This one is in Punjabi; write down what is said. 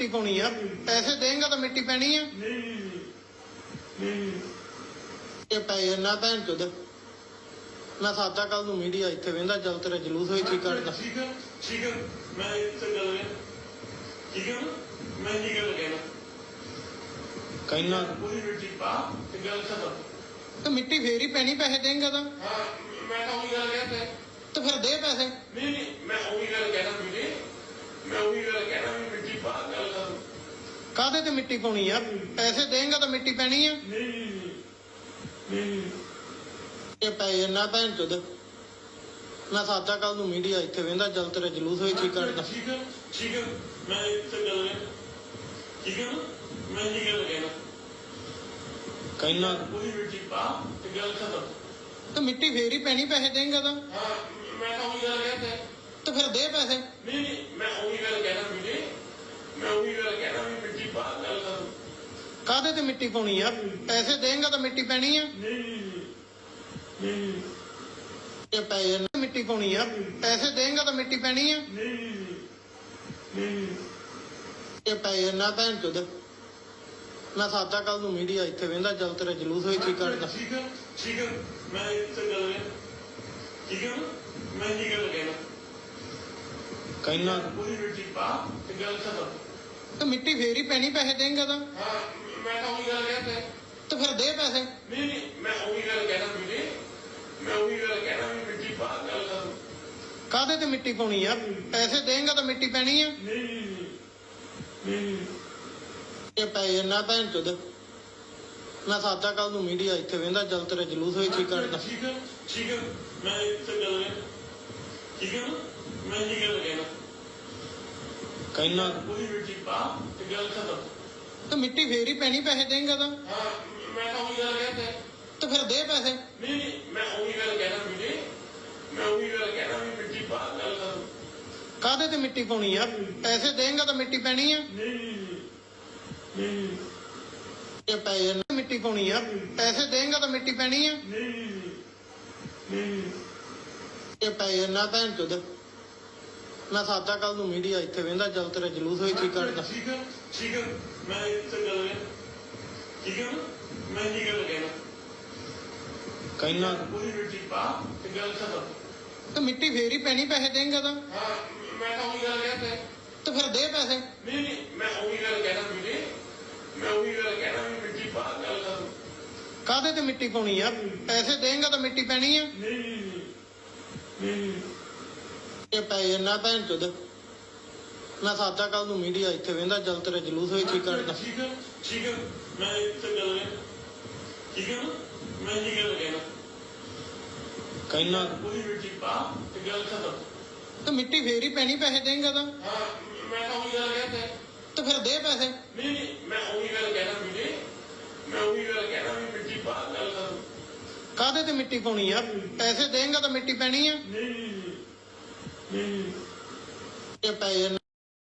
ਮਿੱਟੀ ਪਾਉਣੀ ਆ। ਪੈਸੇ ਦੇਂਗਾ ਤਾਂ ਮਿੱਟੀ ਪੈਣੀ ਆ। ਨਹੀਂ ਨਹੀਂ ਇਹ ਪੈ ਜਾਣਾ ਭੈਣ ਚੋਦ। ਮੈਂ ਸਾਦਾ ਕੱਲ ਨੂੰ ਮੀਡੀਆ ਇੱਥੇ ਵੇਂਦਾ ਜਲ ਤੇਰਾ ਜਲੂਸ ਹੋਈ ਕੀ ਕੱਢਦਾ ਠੀਕ ਹੈ ਠੀਕ ਹੈ ਮੈਂ ਇੱਥੇ ਗੱਲ ਹੈ। ਠੀਕ ਹੈ ਨਾ? ਮੈਂ ਕੀ ਗੱਲ ਕਹਿਣਾ? ਕਹਿਣਾ। ਪੂਰੀ ਮਿੱਟੀ ਪਾ ਤੇ ਗੱਲ ਖਤਮ। ਤੇ ਮਿੱਟੀ ਫੇਰ ਹੀ ਪੈਣੀ ਪੈਸੇ ਦੇਂਗਾ ਤਾਂ। ਹਾਂ ਮੈਂ ਤਾਂ ਉਹੀ ਗੱਲ ਕਹਿੰਦਾ ਤੇ ਫਿਰ ਦੇ ਪੈਸੇ। ਨਹੀਂ ਨਹੀਂ ਮੈਂ ਉਹੀ ਗੱਲ ਕਹਿਣਾ ਵੀਰੇ ਮੈਂ ਉਹੀ ਗੱਲ ਕਹਿਣਾ ਵੀ ਮਿੱਟੀ ਪਾ ਗੱਲ ਖਤਮ ਕਾਹਦੇ ਤੇ ਮਿੱਟੀ ਪਾਉਣੀ ਆ? ਪੈਸੇ ਦੇਂਗਾ ਤਾਂ ਮਿੱਟੀ ਪੈਣੀ ਆ। ਨਹੀਂ ਨਹੀਂ ਇਹ ਪੈ ਜਾਣਾ ਭੈਣ ਚੋਦ। ਮੈਂ ਸਾਦਾ ਕੱਲ ਨੂੰ ਮੀਡੀਆ ਇੱਥੇ ਵੇਂਦਾ ਜਲ ਤੇਰਾ ਜਲੂਸ ਹੋਈ ਕੀ ਕੱਢਦਾ। ਠੀਕ ਹੈ ਠੀਕ ਹੈ ਮੈਂ ਇੱਥੇ ਗੱਲ ਹੈ ਠੀਕ ਹੈ ਨਾ? ਮੈਂ ਕੀ ਗੱਲ ਕਹਿਣਾ? ਕਹਿਣਾ। ਪੂਰੀ ਮਿੱਟੀ ਪਾ ਤੇ ਗੱਲ ਖਤਮ। ਤੇ ਮਿੱਟੀ ਫੇਰ ਹੀ ਪੈਣੀ ਪੈਸੇ ਦੇਂਗਾ ਤਾਂ। ਹਾਂ ਮੈਂ ਤਾਂ ਉਹੀ ਗੱਲ ਕਹਿੰਦਾ ਤੇ ਫਿਰ ਦੇ ਪੈਸੇ। ਨਹੀਂ ਨਹੀਂ ਮੈਂ ਉਹੀ ਗੱਲ ਕਹਿਣਾ ਵੀਰੇ ਮੈਂ ਉਹੀ ਗੱਲ ਕਹਿਣਾ ਵੀ ਮਿੱਟੀ ਪਾ ਗੱਲ ਖਤਮ ਕਾਹਦੇ ਤੇ ਮਿੱਟੀ ਪਾਉਣੀ ਆ? ਪੈਸੇ ਦੇਂਗਾ ਤਾਂ ਮਿੱਟੀ ਪੈਣੀ ਆ? ਨਹੀਂ ਨਹੀਂ ਇਹ ਪੈ ਜਾਣਾ ਮਿੱਟੀ ਪਾਉਣੀ ਆ? ਪੈਸੇ ਦੇਂਗਾ ਤਾਂ ਮਿੱਟੀ ਪੈਣੀ ਆ? ਨਹੀਂ ਨਹੀਂ ਇਹ ਪੈ ਜਾਣਾ ਭੈਣ ਚੋਦ ਮੈਂ ਸਾਦਾ ਕੱਲ ਨੂੰ ਮੀਡੀਆ ਇੱਥੇ ਵੇਂਦਾ ਜਲ ਤੇਰਾ ਜਲੂਸ ਹੋਈ ਕੀ ਕੱਢਦਾ ਠੀਕ ਠੀਕ ਮੈਂ ਇੱਥੇ ਗੱਲ ਹੈ ਠੀਕ ਹੈ ਨਾ? ਮੈਂ ਕੀ ਗੱਲ ਕਹਿਣਾ? ਕਹਿਣਾ। ਪੂਰੀ ਮਿੱਟੀ ਪਾ ਤੇ ਗੱਲ ਖਤਮ। ਤੇ ਮਿੱਟੀ ਫੇਰ ਹੀ ਪੈਣੀ ਪੈਸੇ ਦੇਂਗਾ ਤਾਂ? ਹਾਂ ਮੈਂ ਤਾਂ ਉਹੀ ਗੱਲ ਕਹਿੰਦਾ ਤੇ ਫਿਰ ਦੇ ਪੈਸੇ। ਨਹੀਂ ਨਹੀਂ ਮੈਂ ਉਹੀ ਗੱਲ ਕਹਿਣਾ ਵੀਰੇ ਮੈਂ ਉਹੀ ਗੱਲ ਕਹਿਣਾ ਵੀ ਮਿੱਟੀ ਪਾ ਗੱਲ ਖਤਮ ਕਾਹਦੇ ਤੇ ਮਿੱਟੀ ਪਾਉਣੀ ਆ? ਪੈਸੇ ਦੇਂਗਾ ਤਾਂ ਮਿੱਟੀ ਪੈਣੀ ਆ। ਨਹੀਂ ਨਹੀਂ ਇਹ ਪੈ ਜਾਣਾ ਭੈਣ ਚੋਦ। ਮੈਂ ਸਾਦਾ ਕੱਲ ਨੂੰ ਮੀਡੀਆ ਇੱਥੇ ਵੇਂਦਾ ਜਲ ਤੇਰਾ ਜਲੂਸ ਹੋਈ ਕੀ ਕੱਢਦਾ। ਠੀਕ ਹੈ ਠੀਕ ਹੈ ਮੈਂ ਇੱਥੇ ਗੱਲ ਹੈ ਠੀਕ ਹੈ ਨਾ? ਮੈਂ ਕੀ ਗੱਲ ਕਹਿਣਾ। ਕਹਿਣਾ। ਪੂਰੀ ਮਿੱਟੀ ਪਾ ਤੇ ਗੱਲ ਖਤਮ। ਤੇ ਮਿੱਟੀ ਫੇਰ ਹੀ ਪੈਣੀ ਪੈਸੇ ਦੇਂਗਾ ਤਾਂ। ਹਾਂ ਮੈਂ ਤਾਂ ਉਹੀ ਗੱਲ ਕਹਿੰਦਾ ਤੇ ਫਿਰ ਦੇ ਪੈਸੇ। ਨਹੀਂ ਨਹੀਂ ਮੈਂ ਉਹੀ ਗੱਲ ਕਹਿਣਾ ਵੀਰੇ। ਮੈਂ ਉਹੀ ਗੱਲ ਕਹਿਣਾ ਵੀ ਮਿੱਟੀ ਪਾ ਗੱਲ ਖਤਮ ਕਾਹਦੇ ਤੇ ਮਿੱਟੀ ਪਾਉਣੀ ਆ? ਪੈਸੇ ਦੇਂਗਾ ਤਾਂ ਮਿੱਟੀ ਪੈਣੀ ਆ। ਨਹੀਂ ਨਹੀਂ ਇਹ ਪੈ ਜਾਣਾ ਮਿੱਟੀ ਪਾਉਣੀ ਆ। ਪੈਸੇ ਦੇਂਗਾ ਤਾਂ ਮਿੱਟੀ ਪੈਣੀ ਆ। ਨਹੀਂ ਨਹੀਂ ਇਹ ਪੈ ਜਾਣਾ ਭੈਣ ਚੋਦ। ਮੈਂ ਸਾਦਾ ਕੱਲ ਨੂੰ ਮੀਡੀਆ ਇੱਥੇ ਵੇਂਦਾ ਜਲ ਤੇਰਾ ਜਲੂਸ ਹੋਈ ਕੀ ਕੱਢਦਾ ਠੀਕ ਹੈ ਠੀਕ ਹੈ ਮੈਂ ਇੱਥੇ ਗੱਲ ਹੈ ਠੀਕ ਹੈ ਮੈਂ ਕੀ ਗੱਲ ਕਹਿਣਾ? ਕਹਿਣਾ। ਪੂਰੀ ਮਿੱਟੀ ਪਾ ਤੇ ਗੱਲ ਖਤਮ। ਤੇ ਮਿੱਟੀ ਫੇਰ ਹੀ ਪੈਣੀ ਪੈਸੇ ਦੇਂਗਾ ਤਾਂ। ਹਾਂ ਮੈਂ ਤਾਂ ਉਹੀ ਗੱਲ ਕਹਿੰਦਾ ਤੇ ਫਿਰ ਦੇ ਪੈਸੇ। ਨਹੀਂ ਨਹੀਂ ਮੈਂ ਉਹੀ ਗੱਲ ਕਹਿਣਾ ਵੀਰੇ। ਮੈਂ ਉਹੀ ਗੱਲ ਕਹਿਣਾ ਵੀ ਮਿੱਟੀ ਪਾ ਗੱਲ ਖਤਮ। ਕਾਹਦੇ ਤੇ ਮਿੱਟੀ ਪਾਉਣੀ ਆ? ਪੈਸੇ ਦੇਂਗਾ ਤਾਂ ਮਿੱਟੀ ਪੈਣੀ ਆ। ਨਹੀਂ ਨਹੀਂ। ਇਹ ਪੈ ਜਾਣਾ ਭੈਣ ਚੋਦ। ਮੈਂ ਸਾਦਾ ਕੱਲ ਨੂੰ ਮੀਡੀਆ ਇੱਥੇ ਵੇਂਦਾ ਜਲ ਤੇਰਾ ਜਲੂਸ ਹੋਈ ਕੀ ਕੱਢਦਾ। ਠੀਕ ਹੈ ਠੀਕ ਹੈ ਮੈਂ ਇੱਥੇ ਗੱਲ ਹੈ। ਠੀਕ ਹੈ ਨਾ? ਮੈਂ ਕੀ ਗੱਲ ਕਹਿਣਾ? ਕਹਿਣਾ। ਪੂਰੀ ਮਿੱਟੀ ਪਾ ਤੇ ਗੱਲ ਖਤਮ। ਤੇ ਮਿੱਟੀ ਫੇਰ ਹੀ ਪੈਣੀ ਪੈਸੇ ਦੇਂਗਾ ਤਾਂ। ਹਾਂ ਮੈਂ ਤਾਂ ਉਹੀ ਗੱਲ ਕਹਿੰਦਾ ਤੇ ਫਿਰ ਦੇ ਪੈਸੇ। ਨਹੀਂ ਨਹੀਂ ਮੈਂ ਉਹੀ ਗੱਲ ਕਹਿਣਾ ਵੀਰੇ। ਮੈਂ ਉਹੀ ਗੱਲ ਕਹਿਣਾ ਵੀ ਮਿੱਟੀ ਪਾ ਗੱਲ ਖਤਮ। ਕਾਹਦੇ ਤੇ ਮਿੱਟੀ ਪਾਉਣੀ ਆ? ਪੈਸੇ ਦੇਂਗਾ ਤਾਂ ਮਿੱਟੀ ਪੈਣੀ ਆ। ਨਹੀਂ ਨਹੀਂ। ਇਹ ਪੈ ਜਾਣਾ